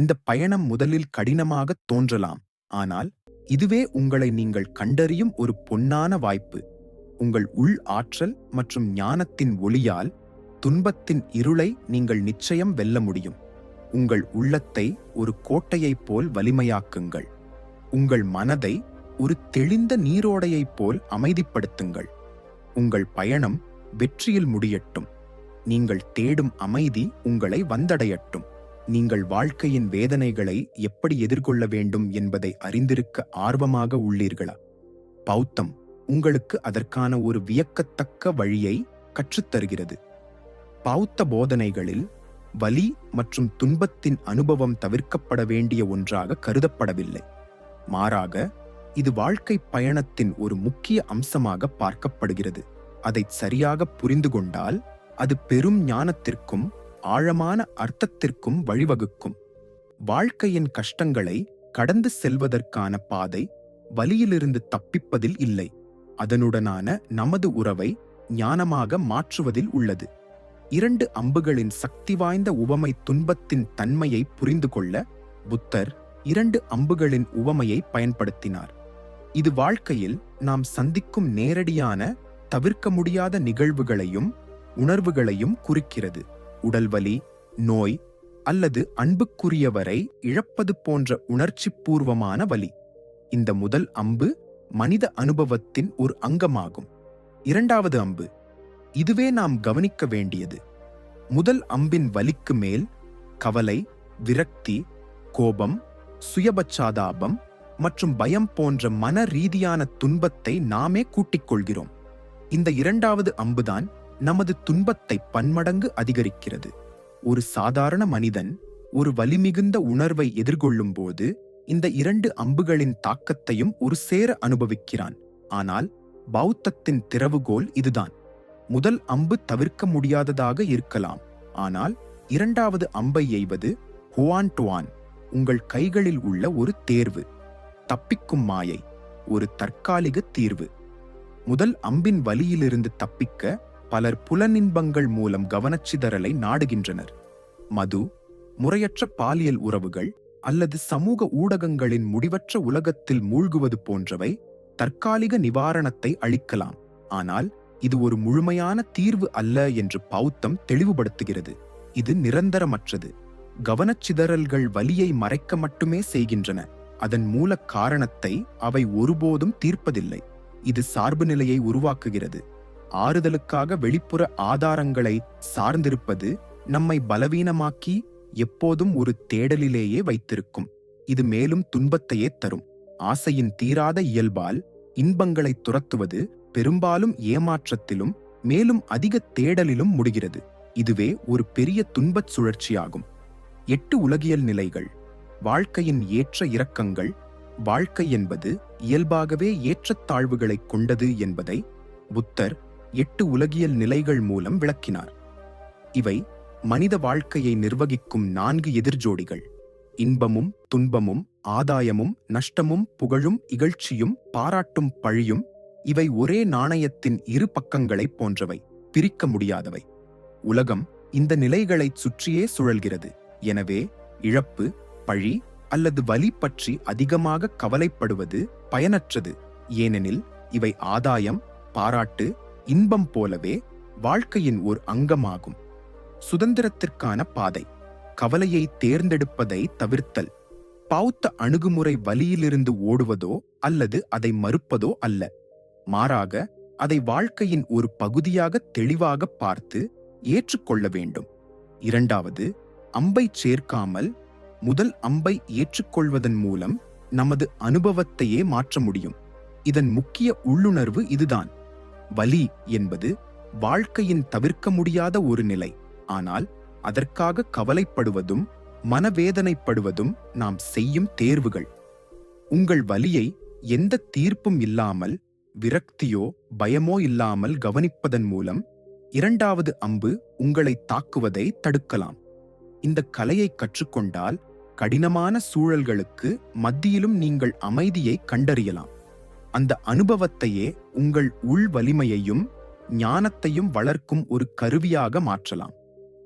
இந்த பயணம் முதலில் கடினமாக தோன்றலாம். ஆனால் இதுவே உங்களை நீங்கள் கண்டறியும் ஒரு பொன்னான வாய்ப்பு. உங்கள் உள் ஆற்றல் மற்றும் ஞானத்தின் ஒளியால் துன்பத்தின் இருளை நீங்கள் நிச்சயம் வெல்ல முடியும். உங்கள் உள்ளத்தை ஒரு கோட்டையைப் போல் வலிமையாக்குங்கள். உங்கள் மனதை ஒரு தெளிந்த நீரோடையைப் போல் அமைதிப்படுத்துங்கள். உங்கள் பயணம் வெற்றியில் முடியட்டும். நீங்கள் தேடும் அமைதி உங்களை வந்தடையட்டும். நீங்கள் வாழ்க்கையின் வேதனைகளை எப்படி எதிர்கொள்ள வேண்டும் என்பதை அறிந்திருக்க ஆர்வமாக உள்ளீர்களா? பௌத்தம் உங்களுக்கு அதற்கான ஒரு வியக்கத்தக்க வழியை கற்றுத்தருகிறது. பௌத்த போதனைகளில் வலி மற்றும் துன்பத்தின் அனுபவம் தவிர்க்கப்பட வேண்டிய ஒன்றாக கருதப்படவில்லை. மாறாக இது வாழ்க்கை பயணத்தின் ஒரு முக்கிய அம்சமாக பார்க்கப்படுகிறது. அதை சரியாக புரிந்து கொண்டால் அது பெரும் ஞானத்திற்கும் ஆழமான அர்த்தத்திற்கும் வழிவகுக்கும். வாழ்க்கையின் கஷ்டங்களை கடந்து செல்வதற்கான பாதை வலியிலிருந்து தப்பிப்பதில் இல்லை. அதனுடனான நமது உறவை ஞானமாக மாற்றுவதில் உள்ளது. இரண்டு அம்புகளின் சக்தி வாய்ந்த உவமை துன்பத்தின் தன்மையை புரிந்து கொள்ள புத்தர் இரண்டு அம்புகளின் உவமையை பயன்படுத்தினார். இது வாழ்க்கையில் நாம் சந்திக்கும் நேரடியான தவிர்க்க முடியாத நிகழ்வுகளையும் உணர்வுகளையும் குறிக்கிறது. உடல்வலி நோய் அல்லது அன்புக்குரியவரை இழப்பது போன்ற உணர்ச்சிபூர்வமான வலி. இந்த முதல் அம்பு மனித அனுபவத்தின் ஒரு அங்கமாகும். இரண்டாவது அம்பு இதுவே நாம் கவனிக்க வேண்டியது. முதல் அம்பின் வலிக்கு மேல் கவலை விரக்தி கோபம் சுயபச்சாதாபம் மற்றும் பயம் போன்ற மன ரீதியான துன்பத்தை நாமே கூட்டிக் கொள்கிறோம் இந்த இரண்டாவது அம்புதான் நமது துன்பத்தை பன்மடங்கு அதிகரிக்கிறது. ஒரு சாதாரண மனிதன் ஒரு வலிமிகுந்த உணர்வை எதிர்கொள்ளும் போது இந்த இரண்டு அம்புகளின் தாக்கத்தையும் ஒரு சேர அனுபவிக்கிறான். ஆனால் பௌத்தத்தின் திறவுகோல் இதுதான். முதல் அம்பு தவிர்க்க முடியாததாக இருக்கலாம். ஆனால் இரண்டாவது அம்பை எய்வது ஹுவான் டுவான் உங்கள் கைகளில் உள்ள ஒரு தேர்வு. தப்பிக்கும் மாயை ஒரு தற்காலிக தீர்வு. முதல் அம்பின் வலியிலிருந்து தப்பிக்க பலர் புலனின்பங்கள் மூலம் கவனச்சிதறலை நாடுகின்றனர். மது முறையற்ற பாலியல் உறவுகள் அல்லது சமூக ஊடகங்களின் முடிவற்ற உலகத்தில் மூழ்குவது போன்றவை தற்காலிக நிவாரணத்தை அளிக்கலாம். ஆனால் இது ஒரு முழுமையான தீர்வு அல்ல என்று பௌத்தம் தெளிவுபடுத்துகிறது. இது நிரந்தரமற்றது. கவனச்சிதறல்கள் வலியை மறைக்க மட்டுமே செய்கின்றன. அதன் மூல காரணத்தை அவை ஒருபோதும் தீர்ப்பதில்லை. இது சார்பு நிலையை உருவாக்குகிறது. ஆறுதலுக்காக வெளிப்புற ஆதாரங்களை சார்ந்திருப்பது நம்மை பலவீனமாக்கி எப்போதும் ஒரு தேடலிலேயே வைத்திருக்கும். இது மேலும் துன்பத்தையே தரும். ஆசையின் தீராத இயல்பால் இன்பங்களை துரத்துவது பெரும்பாலும் ஏமாற்றத்திலும் மேலும் அதிக தேடலிலும் முடிகிறது. இதுவே ஒரு பெரிய துன்பச் சுழற்சியாகும். எட்டு உலகியல் நிலைகள். வாழ்க்கையின் ஏற்ற இறக்கங்கள். வாழ்க்கை என்பது இயல்பாகவே ஏற்றத்தாழ்வுகளை கொண்டது என்பதை புத்தர் எட்டு உலகியல் நிலைகள் மூலம் விளக்கினார். இவை மனித வாழ்க்கையை நிர்வகிக்கும் நான்கு எதிர்ஜோடிகள். இன்பமும் துன்பமும் ஆதாயமும் நஷ்டமும் புகழும் இகழ்ச்சியும் பாராட்டும் பழியும் இவை ஒரே நாணயத்தின் இரு பக்கங்களைப் போன்றவை பிரிக்க முடியாதவை. உலகம் இந்த நிலைகளைச் சுற்றியே சுழல்கிறது. எனவே இழப்பு பழி அல்லது வலி பற்றி அதிகமாக கவலைப்படுவது பயனற்றது. ஏனெனில் இவை ஆதாயம் பாராட்டு இன்பம் போலவே வாழ்க்கையின் ஒரு அங்கமாகும். சுதந்திரத்திற்கான பாதை கவலையை தேர்ந்தெடுப்பதை தவிர்த்தல் பௌத்த அணுகுமுறை வலியிலிருந்து ஓடுவதோ அல்லது அதை மறுப்பதோ அல்ல. மாறாக அதை வாழ்க்கையின் ஒரு பகுதியாக தெளிவாக பார்த்து ஏற்றுக்கொள்ள வேண்டும். இரண்டாவது அம்பை சேர்க்காமல் முதல் அம்பை ஏற்றுக்கொள்வதன் மூலம் நமது அனுபவத்தையே மாற்ற முடியும். இதன் முக்கிய உள்ளுணர்வு இதுதான். வலி என்பது வாழ்க்கையின் தவிர்க்க முடியாத ஒரு நிலை. ஆனால் அதற்காக கவலைப்படுவதும் மனவேதனைப்படுவதும் நாம் செய்யும் தேர்வுகள். உங்கள் வலியை எந்த தீர்ப்பும் இல்லாமல் விரக்தியோ பயமோ இல்லாமல் கவனிப்பதன் மூலம் இரண்டாவது அம்பு உங்களை தாக்குவதை தடுக்கலாம். இந்த கலையை கற்றுக்கொண்டால் கடினமான சூழல்களுக்கு மத்தியிலும் நீங்கள் அமைதியை கண்டறியலாம். அந்த அனுபவத்தையே உங்கள் உள் வலிமையையும் ஞானத்தையும் வளர்க்கும் ஒரு கருவியாக மாற்றலாம்.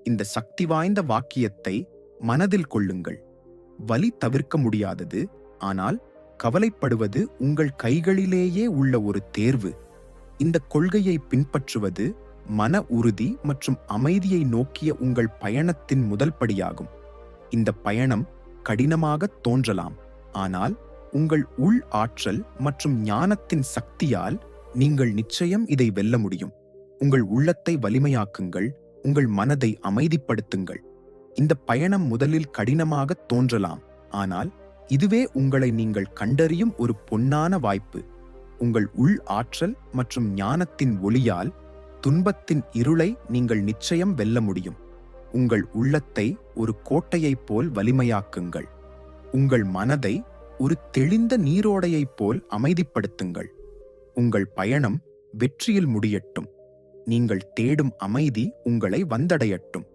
இந்த சக்தி வாய்ந்த வாக்கியத்தை மனதில் கொள்ளுங்கள். வலி தவிர்க்க முடியாதது ஆனால் கவலைப்படுவது உங்கள் கைகளிலேயே உள்ள ஒரு தேர்வு. இந்த கொள்கையை பின்பற்றுவது மன உறுதி மற்றும் அமைதியை நோக்கிய உங்கள் பயணத்தின் முதல் படியாகும். இந்த பயணம் கடினமாக தோன்றலாம் ஆனால் உங்கள் உள் ஆற்றல் மற்றும் ஞானத்தின் சக்தியால் நீங்கள் நிச்சயம் இதை வெல்ல முடியும். உங்கள் உள்ளத்தை வலிமையாக்குங்கள் உங்கள் மனதை அமைதிப்படுத்துங்கள். இந்த பயணம் முதலில் கடினமாக தோன்றலாம் ஆனால் இதுவே உங்களை நீங்கள் கண்டறியும் ஒரு பொன்னான வாய்ப்பு. உங்கள் உள் ஆற்றல் மற்றும் ஞானத்தின் ஒளியால் துன்பத்தின் இருளை நீங்கள் நிச்சயம் வெல்ல முடியும். உங்கள் உள்ளத்தை ஒரு கோட்டையைப் போல் வலிமையாக்குங்கள். உங்கள் மனதை ஒரு தெளிந்த நீரோடையைப் போல் அமைதிப்படுத்துங்கள். உங்கள் பயணம் வெற்றியில் முடியட்டும். நீங்கள் தேடும் அமைதி உங்களை வந்தடையட்டும்.